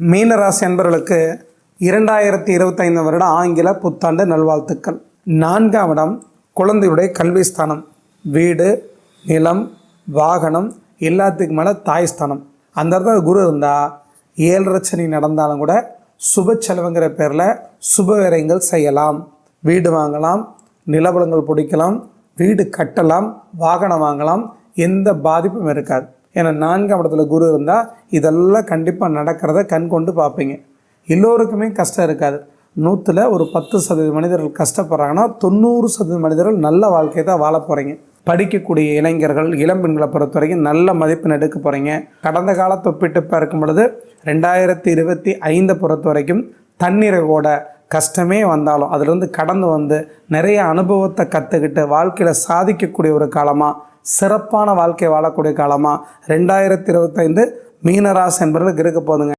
மீனராசி என்பவர்களுக்கு இரண்டாயிரத்தி இருபத்தைந்து வருட ஆங்கில புத்தாண்டு நல்வாழ்த்துக்கள். நான்காம் இடம் குழந்தையுடைய கல்வி ஸ்தானம். வீடு நிலம் வாகனம் எல்லாத்துக்கு மேலே தாய் ஸ்தானம். அந்த இடத்துல குரு இருந்தால் ஏழரை சனி நடந்தாலும் கூட சுப செலவுங்கிற பேரில் சுப விரயங்கள் செய்யலாம். வீடு வாங்கலாம் நிலவலங்கள் பிடிக்கலாம் வீடு கட்டலாம் வாகனம் வாங்கலாம் எந்த பாதிப்பும் இருக்காது. ஏன்னா நான்காம் இடத்துல குரு இருந்தால் இதெல்லாம் கண்டிப்பாக நடக்கிறத கண் கொண்டு பார்ப்பீங்க. எல்லோருக்குமே கஷ்டம் இருக்காது. நூற்றில் ஒரு பத்து சதவீத மனிதர்கள் கஷ்டப்படுறாங்கன்னா தொண்ணூறு சதவீத மனிதர்கள் நல்ல வாழ்க்கையை தான் வாழ போகிறீங்க படிக்கக்கூடிய இளைஞர்கள் இளம்பெண்களை பொறுத்த வரைக்கும் நல்ல மதிப்பெண் எடுக்க போகிறீங்க கடந்த காலத்தை ஒப்பிட்டு பார்க்கும் பொழுது ரெண்டாயிரத்தி இருபத்தி ஐந்தை பொறுத்த வரைக்கும் தன்னிறைவோட கஷ்டமே வந்தாலும் அதிலிருந்து கடந்து வந்து நிறைய அனுபவத்தை கற்றுக்கிட்டு வாழ்க்கையில் சாதிக்கக்கூடிய ஒரு காலமாக சிறப்பான வாழ்க்கை வாழக்கூடிய காலமாக ரெண்டாயிரத்தி இருபத்தைந்து மீனராசி என்பவர்களுக்கு இருக்க போதுங்க